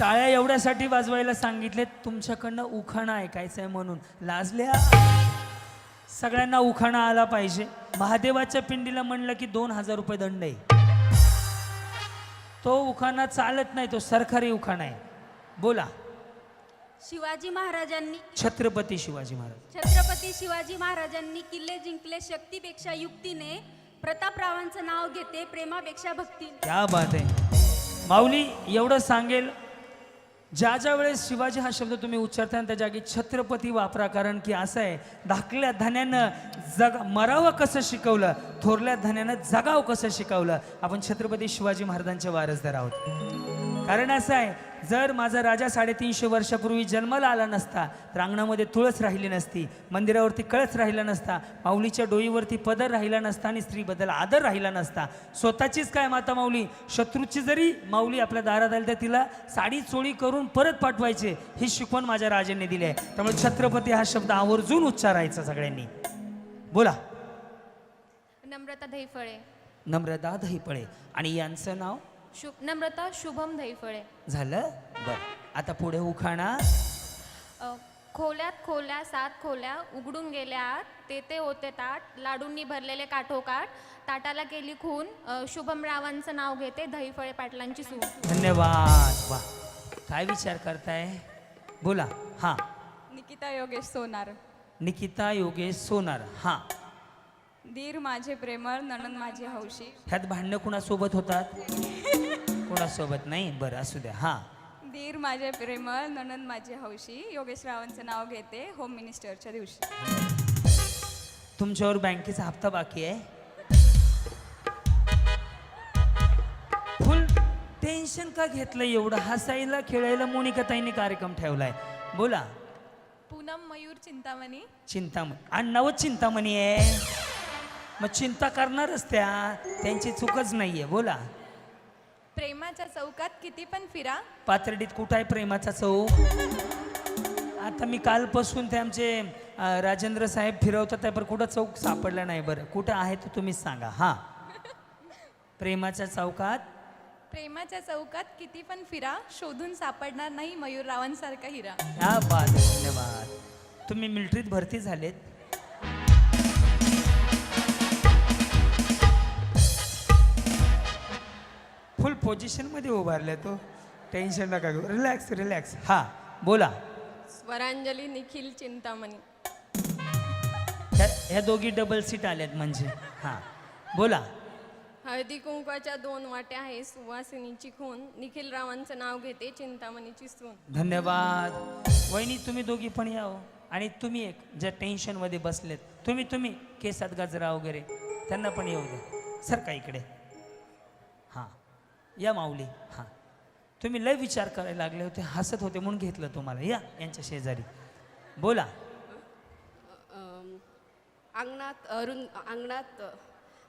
टाळ्या एवढ्यासाठी वाजवायला सांगितले तुमच्याकडनं उखाणा ऐकायचं आहे म्हणून. लाजल्या? सगळ्यांना उखाणा आला पाहिजे. महादेवाच्या पिंडीला म्हणलं की दोन हजार रुपये दंड आहे. तो उखाणा चालत नाही तो सरकारी उखाणा आहे. बोला. शिवाजी महाराजांनी छत्रपती शिवाजी महाराज. छत्रपती शिवाजी महाराजांनी किल्ले जिंकले शक्तीपेक्षा युक्तीने. प्रतापरावांचं नाव घेते प्रेमापेक्षा भक्तीने. क्या बात आहे. माऊली एवढं सांगेल ज्या ज्या वेळेस शिवाजी हा शब्द तुम्ही उच्चारता त्या जागी छत्रपती वापरा कारण की असं आहे धाकल्या धन्यानं जग मरावं कसं शिकवलं थोरल्या धन्यानं जगावं कसं शिकवलं आपण छत्रपती शिवाजी महाराजांचे वारसदार आहोत. कारण असं आहे जर माझा राजा साडेतीनशे वर्षापूर्वी जन्माला आला नसता तर अंगणामध्ये तुळस राहिली नसती मंदिरावरती कळस राहिला नसता माऊलीच्या डोईवरती पदर राहिला नसता आणि स्त्रीबद्दल आदर राहिला नसता. स्वतःचीच काय माता माऊली? शत्रूची जरी माऊली आपल्या दारात आली तर तिला साडी चोळी करून परत पाठवायचे ही शिकवण माझ्या राजांनी दिली आहे. त्यामुळे छत्रपती हा शब्द आवर्जून उच्चारायचा सगळ्यांनी. बोला. नम्रता धैफळे नम्रता दहीपळे आणि यांचं नाव? शुभ नम्रता शुभम धैफळे. झालं? बरं. आता पुढे उखाणा. अ, खोल्यात खोल्या सात खोल्या उघडून गेल्या आत ते ते होते ताट लाडूंनी भरलेले काठोकाठ ताटाला केली खून. अ, शुभम रावांचं नाव घेते दहीफळे पाटलांची सून. धन्यवाद. वा. काय विचार करताय? बोला. हा. निकिता योगेश सोनार. निकिता योगेश सोनार. हा. दीर माझे प्रेमळ नणन माझे हौशी. ह्यात भांडणं कुणासोबत होतात? कुणासोबत नाही? बरं असू द्या. हा. दीर माझे प्रेमळ नणन माझे हौशी. योगेश रावांचं नाव घेते होम मिनिस्टरच्या दिवशी. तुमच्यावर बँकेचा हप्ता बाकी आहे. फुल टेन्शन का घेतलं एवढं? हसायला खेळायला मोनिकाताईंनी कार्यक्रम ठेवलाय. बोला. पूनम मयूर चिंतामणी. चिंतामणी अण्णावच चिंतामणी आहे. मग चिंता करणारच त्या. त्यांची चूकच नाहीये बोला. प्रेमाच्या चौकात किती पण फिरा. पाथर्डीत कुठं आहे प्रेमाचा चौक? आता मी कालपासून ते आमचे अं, राजेंद्र साहेब फिरवतात आहे पण कुठं चौक सापडला नाही बरं. कुठं आहे तर तुम्हीच सांगा. हां. प्रेमाच्या चौकात? प्रेमाच्या चौकात किती पण फिरा शोधून सापडणार नाही मयूर रावांसारखा हिरा. ह्या बात धन्यवाद. तुम्ही मिलिटरीत भरती झालेत? पोझिशनमध्ये उभारले तो. टेन्शन नका घेऊ. रिलॅक्स रिलॅक्स हा बोला. स्वरांजली निखिल चिंतामणी. ह्या ह्या दोघी डबल सीट आल्यात म्हणजे. हां बोला. हळदी कुंकवाच्या दोन वाट्या आहे सुवासिनीची खून. निखिल रावांचं नाव घेते चिंतामणीची सून. धन्यवाद. वहिनी तुम्ही दोघी पण या हो. आणि तुम्ही एक ज्या टेन्शनमध्ये बसलेत. तुम्ही तुम्ही केसात गजरा वगैरे. त्यांना पण येऊ द्या. सर का इकडे. हां. या माऊली हां. तुम्ही लय विचार करायला लागले होते हसत होते म्हणून घेतलं तुम्हाला. या यांच्या शेजारी. बोला. अंगणात अरुण अंगणात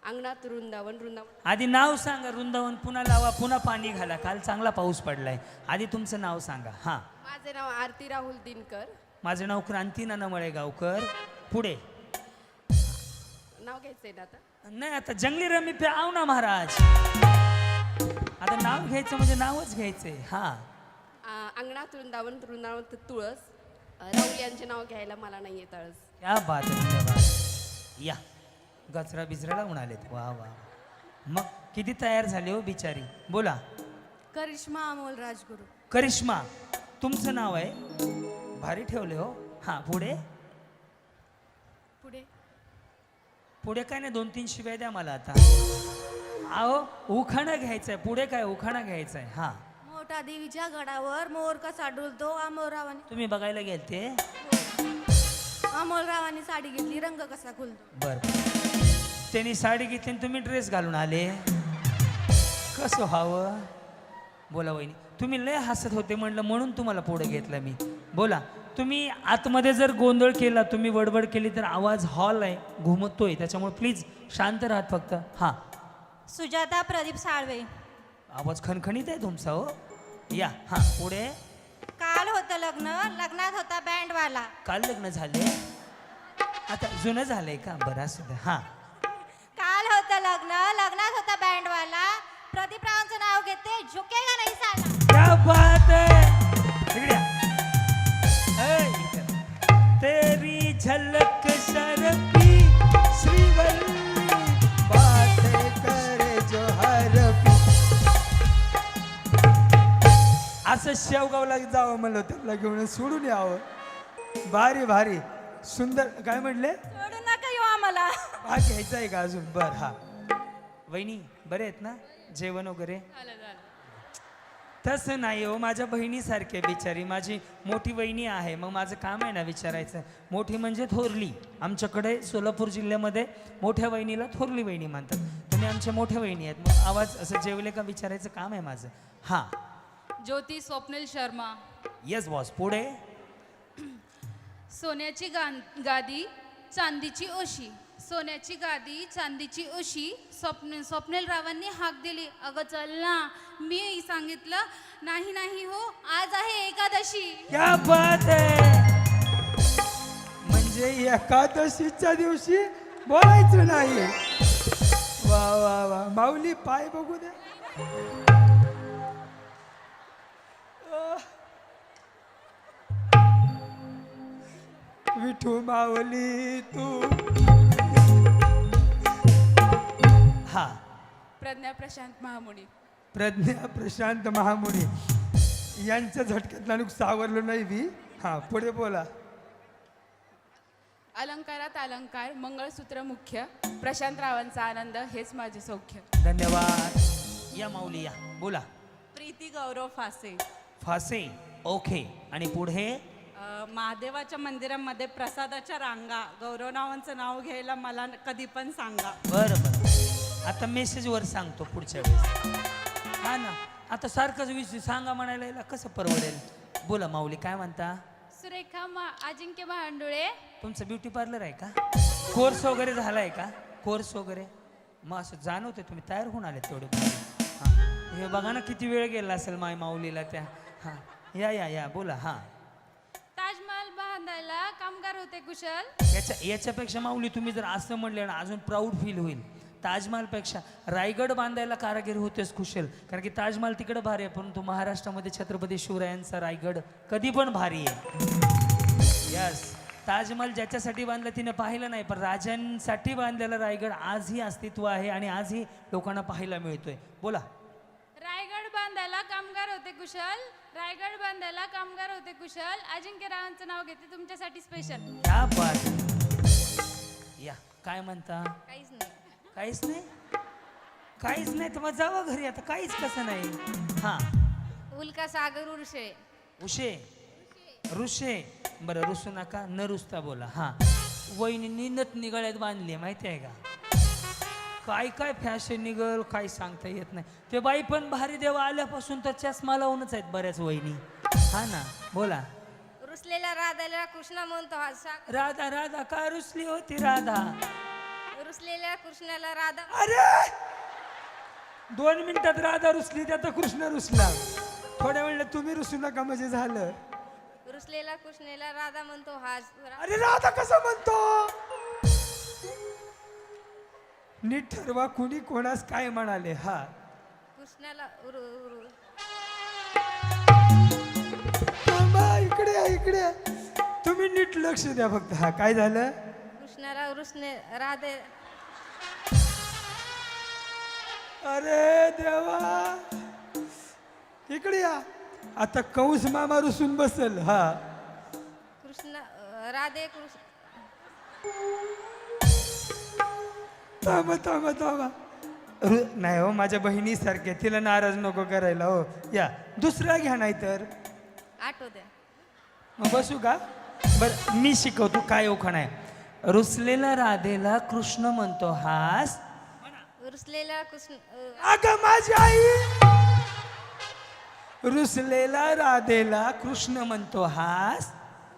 अंगणात वृंदावन वृंदावन. आधी नाव सांगा वृंदावन. पुन्हा लावा पुन्हा पाणी घाला. काल चांगला पाऊस पडलाय. आधी तुमचं नाव सांगा. हां. माझे नाव आरती राहुल दिनकर. माझं नाव क्रांती नानामळे गावकर पुढे. नाव घ्यायचंय ना आता? नाही आता जंगली रमी पे आव ना महाराज. आता नाव घ्यायचं म्हणजे नावच घ्यायचंय. हा. आ, अंगणात वृंदावन वृंदावन तुळस. अ, राहुल यांचे नाव घ्यायला मला नाही येत आळस क्या बात या. गचरा बिचरा लावून आलेत वा वा. मग किती तयार झाली हो बिचारी? बोला. करिश्मा अमोल राजगुरू. करिश्मा. तुमचं नाव आहे? भारी ठेवले हो. हां पुढे? पुढे. पुढे काय नाही दोन तीन शिवाय द्या मला आता. आहो उखाणा घ्यायचं आहे पुढे काय उखाणा घ्यायचा आहे हां. मोठा देवीच्या गडावर मोर कसा डुलतो अमोलरावाने तुम्ही बघायला गेलते? अमोलरावाने साडी घेतली रंग कसा खुलतो. बर. त्यांनी साडी घेतली आणि तुम्ही ड्रेस घालून आले. कसं व्हावं? बोला वहिनी. तुम्ही लय हसत होते म्हणलं म्हणून तुम्हाला पुढे घेतलं मी. बोला. तुम्ही आतमध्ये जर गोंधळ केला तुम्ही वडवड केली तर आवाज हॉल आहे. घुमतोय. त्याच्यामुळे प्लीज शांत राहत फक्त. हां. सुजाता प्रदीप साळवे. आवाज खणखणीत आहे तुमचा हो? या हा पुढे. काल होतं लग्न लग्नात होता बँडवाला. काल लग्न झाले? आता जुनं झालंय का? बरा सुद्धा हा. काल होतं लग्न लग्नात होता बँडवाला. प्रदीप रावांचं नाव घेते झुकेगा नाही साला? तेरी झलक सरपी श्रीवल्ली असं शेवगावला जावं म्हणलं त्याला घेऊन सोडून यावं. भारी भारी. सुंदर काय म्हणले सोडू नका येऊ आम्हाला. हा घ्यायचा आहे का अजून? बर हा. वहिनी बरे आहेत ना? जेवण वगैरे? तसं नाही हो माझ्या बहिणीसारखे बिचारी. माझी मोठी वहिनी आहे. मग माझं काम आहे ना विचारायचं. मोठी म्हणजे थोरली. आमच्याकडे सोलापूर जिल्ह्यामध्ये मोठ्या वहिनीला थोरली वहिनी म्हणतात. तुम्ही आमच्या मोठ्या वहिनी आहेत. मग आवाज असं जेवले का विचारायचं काम आहे माझं? हां. ज्योती स्वप्नील शर्मा. येस बॉस पुढे? सोन्याची गा गादी चांदीची ओशी सोन्याची गादी चांदीची ओशी स्वप्न स्वप्नील रावांनी हाक दिली. अगं चल ना. मी सांगितलं नाही नाही हो आज आहे एकादशी. क्या बात आहे म्हणजे एकादशीच्या दिवशी बोलायचं नाही. वा वा वा. माऊली पाय बघू दे. विठू माऊली तू. हा. प्रज्ञा प्रशांत महामुनी. प्रज्ञा प्रशांत महामुनी. यांच्या झटक्यातला नुक सावरलो नाही बी हा पुढे बोला. अलंकारात अलंकार मंगळसूत्र मुख्य प्रशांत रावांचा आनंद हेच माझे सौख्य. धन्यवाद. या माऊली या. बोला. प्रीती गौरव फासे. फासे. ओके. आणि पुढे? महादेवाच्या मंदिरामध्ये प्रसादाच्या रांगा गौरवनावांचं नाव घ्यायला मला कधी पण सांगा. बरं बरं. आता मेसेजवर सांगतो पुढच्या वेळेस. हा ना. आता सारखंच विषय सांगा म्हणायला याला कसं परवडेल? बोला माऊली काय म्हणता? सुरेखा मा अजिंक्य महांडुळे तुमचं ब्युटी पार्लर आहे का? कोर्स वगैरे झाला आहे का? कोर्स वगैरे? मग असं जाणवते तुम्ही तयार होऊन आले तेवढे. हां. हे बघा ना किती वेळ गेला असेल माय माऊलीला त्या. हां. या या या. बोला हां. बांधायला कामगार होते कुशल. याच्या याच्यापेक्षा माऊली तुम्ही जर असं म्हणले ना अजून प्राऊड फील होईल. ताजमहालपेक्षा रायगड बांधायला कारागीर होतेच कुशल. कारण की ताजमहाल तिकडं भारी आहे परंतु महाराष्ट्रामध्ये छत्रपती शिवरायांचा रायगड कधी पण भारी आहे. यस ताजमहल ज्याच्यासाठी बांधलं तिने पाहिलं नाही पण राजांसाठी बांधलेला रायगड आजही अस्तित्व आहे आणि आजही लोकांना पाहायला मिळतोय. बोला. रायगड बांधायला कामगार होते कुशल. रायगड बांधायला कामगार होते कुशल. अजिंक्य रावांचं नाव घेते तुमच्यासाठी स्पेशल क्या बात या काय म्हणता? काहीच नाही. काहीच नाही? काहीच नाही तर मग जावा घरी आता काहीच कसं नाही. हां. उल्का सागर उर्षे उशे. ऋषे बरं रुसू नका न रुसता बोला. हां. वहिनींनी नथ निगळ्यात बांधली माहिती आहे का? काय काय फॅशन निघल काय सांगता येत नाही. ते बाई पण भारी देवा आल्यापासून तर चष्मा लावूनच आहेत बऱ्याच वहिनी. हा ना बोला. रुसलेल्या राधाला कृष्णा म्हणतो हा सा- राधा राधा का रुसली होती राधा? रुसलेल्या कृष्णाला राधा. अरे! दोन मिनिटात राधा रुसली त्यात कृष्ण रुसला. थोड्या वेळेला तुम्ही रुसू नका म्हणजे झालं. रुसलेल्या कृष्णेला राधा म्हणतो हा अरे राधा कसं म्हणतो? नीट ठरवा कुणी कोणास काय म्हणाले हा. कृष्णाला उरु- उरु- थांबा, इकडे या, इकडे या. तुम्ही नीट लक्ष द्या फक्त. हा काय झालं? कृष्णाला रुसणे राधे. अरे देवा. इकडे या. आता कंस मामा रुसून बसल हा. कृष्ण राधे कृष्ण. थांबा थांबा थांबा. रु- नाही हो माझ्या बहिणीसारखे तिला नाराज नको करायला हो. या दुसरा घ्या नाही तर आठवते मग बसू का? बर मी शिकवतो काय ओखण आहे. रुसलेला राधेला कृष्ण म्हणतो हास. रुसलेला कृष्ण अं, अगं माझी आई. रुसलेला राधेला कृष्ण म्हणतो हास.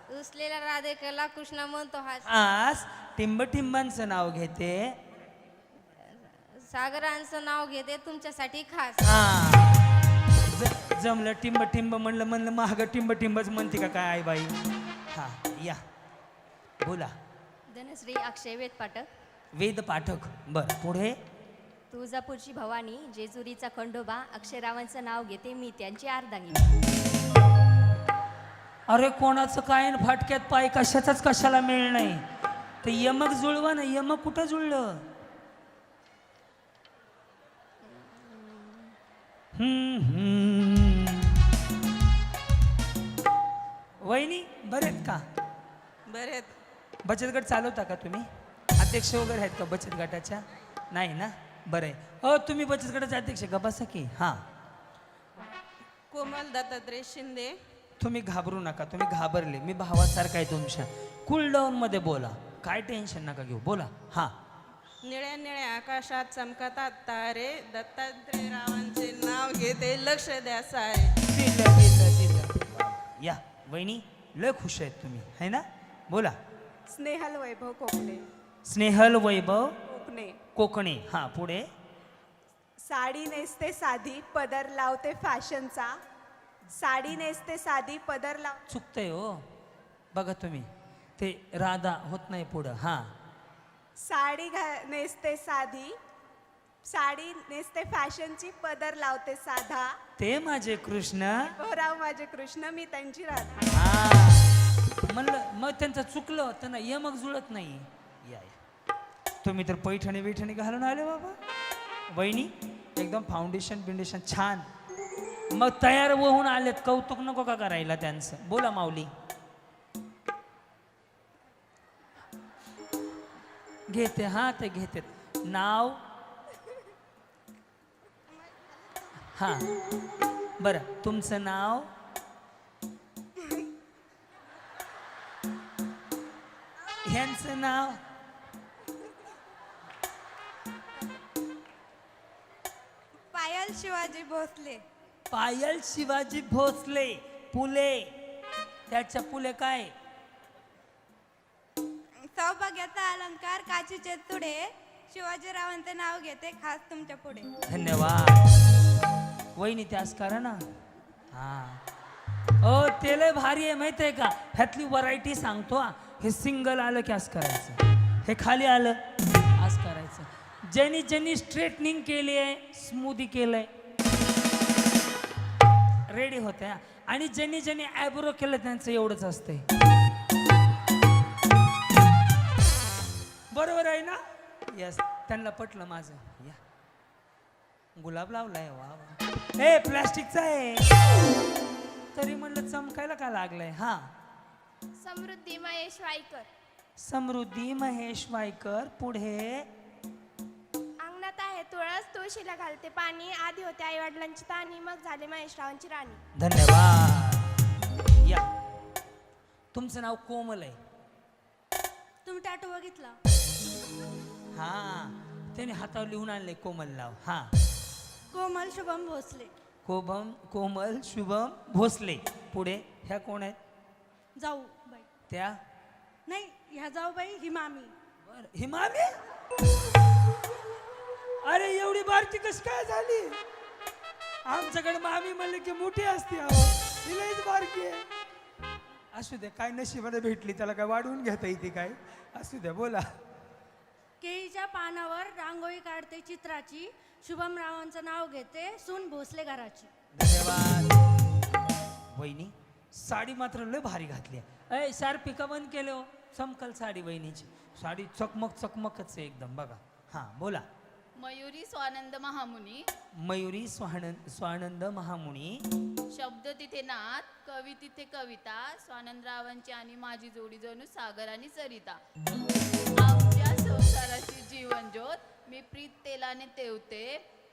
रुसलेल्या राधेकरला कृष्ण म्हणतो हा हास. टिंब टिंबांचं नाव घेते. सागरांचं नाव घेते तुमच्यासाठी खास. हा. ज- जमलं टिंब टिंब म्हणलं म्हणलं महाग टिंब टिंबच म्हणते का काय आई बाई हा या. बोला. धनश्री अक्षय वेद पाठक. वेद पाठक. बर पुढे? तुळजापूरची भवानी जेजुरीचा खंडोबा अक्षयरावांचं नाव घेते मी त्यांची आरदांगी अरे कोणाचं काय न फाटक्यात पाय कशाचाच कशाला मिळ नाही ते यमक जुळवा ना यमक कुठं जुळलं हम्म, हम्म. वहिनी बरेत का? बरे बचत गट चालवता का तुम्ही? अध्यक्ष वगैरे आहेत का बचत गटाच्या? नाही ना? बरं. आहे हो तुम्ही बचत गटाचे अध्यक्ष का? बसा की. हां. कोमल दत्तात्रय शिंदे. तुम्ही घाबरू नका तुम्ही घाबरले. मी भावासारखा आहे तुमच्या. कूल मध्ये बोला. काय टेन्शन नका घेऊ. बोला. हां. निळ्या निळ्या आकाशात चमकतात तारे. दत्तात्रय रावांचे नाव घेते लक्ष द्या सारे दिलं दिलं दिलं. या वहिनी लय खुश आहेत तुम्ही है ना? बोला. स्नेहल वैभव कोकणे. स्नेहल वैभव कोकणे. कोकणे. हां पुढे. साडी नेसते साधी पदर लावते फॅशनचा. साडी नेसते साधी पदर लाव चुकतंय हो. बघा तुम्ही ते राधा होत नाही पुढं हां. साडी घा नेसते साधी साडी नेसते फॅशनची पदर लावते साधा. ते माझे कृष्ण. राव माझे कृष्ण मी त्यांची राधा हा. म्हणलं मग त्यांचं चुकलं त्यांना यमक जुळत नाही. या या. तुम्ही तर पैठणी बिठणी घालून आले बाबा. वहिनी एकदम फाउंडेशन बिंडेशन छान. मग तयार होऊन आलेत कौतुक नको का करायला त्यांचं? बोला माऊली. घेते हा ते घेते नाव हा. बरं तुमचं नाव? ह्यांचं नाव? पायल शिवाजी भोसले. पायल शिवाजी भोसले पुले. त्याच्या पुले काय? सौभाग्याचा अलंकार काचीचे तुडे. शिवाजीरावांचे नाव घेते खास तुमच्यापुढे. धन्यवाद. वहिनी त्यास करा ना. हा. ओ ते लय भारी आहे माहिती आहे का? ह्यातली व्हरायटी सांगतो हा. हे सिंगल आलं की असं करायचं. हे खाली आलं असं करायचं. ज्यांनी ज्यांनी स्ट्रेटनिंग केली आहे स्मूदी केलंय. रेडी होते आणि ज्यांनी ज्यांनी ॲब्रो केलं त्यांचं एवढंच असतंय. बरोबर आहे ना? यस त्यांना पटलं माझं. या. गुलाब लावलाय वा वा. ए प्लास्टिकचा आहे. तरी म्हणलं चमकायला का लागलाय? हा. समृद्धी महेश वाईकर समृद्धी महेश वायकर पुढे. अंगणात आहे तुळस तुळशीला घालते पाणी. आधी होते आई वडिलांची ताणी मग झाले महेशरावांची राणी. धन्यवाद. या. तुमचं नाव कोमल आहे. तुम्ही टॅटू बघितला? हा. त्याने हातावर लिहून आणले कोमल नाव. हा. कोमल शुभम भोसले. कोभम कोमल शुभम भोसले. पुढे ह्या कोण आहेत? जाऊ बाई. त्या? नाही ह्या जाऊ बाई ही मामी. बरं हिमामी अरे एवढी बारकी कशी काय झाली? आमच्याकडे मामी म्हणले की मोठी असते अहो. ही लईच बारकी आहे. असू दे काय नशिबाने भेटली त्याला काय वाढवून घेता येते काय? असू द्या बोला. केळीच्या पानावर रांगोळी काढते चित्राची. शुभम रावांचं नाव घेते सून भोसले घराची. धन्यवाद. वहिनी साडी मात्र लय भारी घातली आहे. अय सार पिका बंद केले हो? चमकल साडी वहिनीची. साडी चकमक चकमकच आहे एकदम बघा. हां बोला. मयुरी स्वानंद महामुनी. मयुरी स्वानंद स्वानंद महामुनी. शब्द तिथे नाथ कवी तिथे कविता. स्वानंदरावांची आणि माझी जोडी जणू सागर आणि सरिता. संसाराची जीवन ज्योत मी प्रीत तेलाने तेवते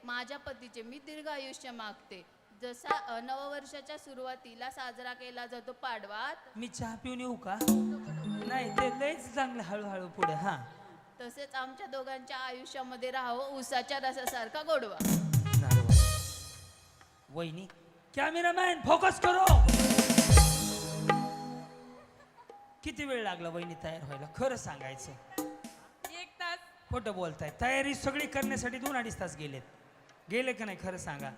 माझ्या पतीचे मी दीर्घ आयुष्य मागते. जसा नववर्षाच्या सुरुवातीला साजरा केला जातो पाडवात मी चहा पिऊन येऊ का? नाही ते लयच चांगलं हळूहळू पुढे हां. तसेच आमच्या दोघांच्या आयुष्यामध्ये राहावं उसाच्या रसासारखा गोडवा. नारळ. वहिनी कॅमेरामॅन फोकस करो! किती वेळ लागला वहिनी तयार व्हायला? खरं सांगायचं. खोटं बोलताय. तयारी सगळी करण्यासाठी दोन अडीच तास गेलेत. गेले का नाही खरं सांगा.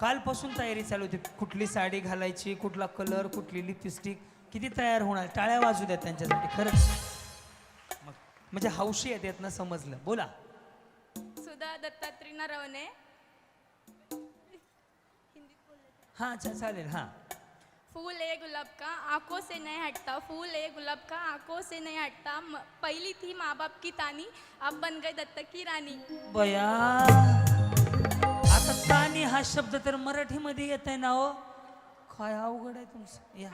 कालपासून तयारी चालू होती. कुठली साडी घालायची कुठला कलर कुठली लिपस्टिक किती तयार होणार टाळ्या वाजू द्या त्यांच्यासाठी खरंच. मग म्हणजे हौशी आहेत यातनं समजलं. बोला. सुधा दत्तात्रय नरवणे. हां चा चालेल हां. फूल ए गुलाब का आंखों से नहीं हटता फूल ए गुलाब का आंखों से नहीं हटता। म- पहली थी माँ बाप की तानी अब बन गई दत्तक की रानी। बया आता तानी हा शब्द तर मराठीमध्ये येत आहे ना हो. काय अवघड आहे तुमचं? या.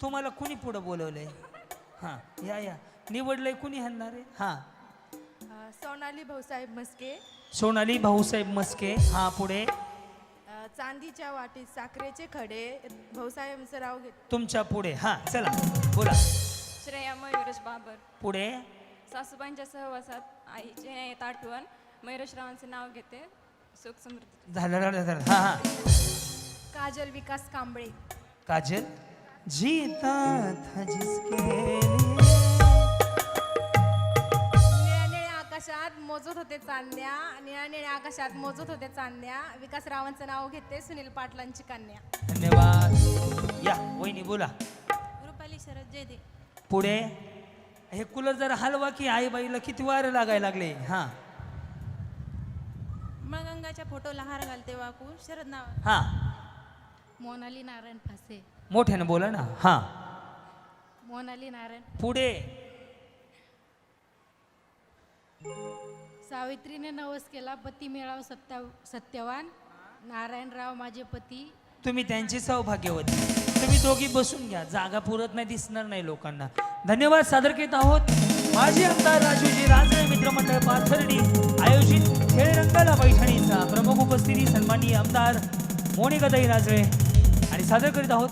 तुम्हाला कुणी पुढं बोलवलंय? हां या या. निवडलंय कुणी हलणार आहे? हां. सोनाली भाऊसाहेब मस्के सोनाली भाऊसाहेब मस्के हा पुढे. चांदीच्या वाटीत साखरेचे खडे. भाऊसाहेबांचं नाव घेत तुमच्यापुढे. हा चला. बोला. श्रेया मयुरेश बाबर. पुढे. सासूबाईंच्या सहवासात आईचे येत आठवण. मयुरेश रावांचं नाव घेते. सुख समृद्धी. झालं झालं झालं हा हा. काजल विकास कांबळे. काजल? जीता था जिसके लिए आकाशात मोजत होते चांदण्या निळ्या निळ्या आकाशात मोजत होते चांदण्या विकासरावांचं नाव घेते सुनील पाटलांची कन्या. धन्यवाद. या वहिनी बोला. रुपाली शरद जयदे. पुढे? हे कूलर जरा हलवा की आई बाईला किती वारं लागायला लागले? हा. गंगाच्या फोटोला हार घालते वाकून शरद नाव. हा. मोनाली नारायण फासे. मोठ्यानं बोला ना. हा. मोनाली नारायण. पुढे? सावित्रीने नवस केला पती मिळाव सत्या सत्यवान. नारायणराव माझे पती. तुम्ही त्यांची सौभाग्यवती. तुम्ही दोघी बसून घ्या जागा पुरत नाही दिसणार नाही लोकांना. धन्यवाद सादर करीत आहोत. माजी आमदार राजूजी राजे मित्रमंडळ पाथर्डी आयोजित खेळ रंगाला पैठणीचा प्रमुख उपस्थिती सन्माननीय आमदार मोनिकाताई राजळे आणि सादर करीत आहोत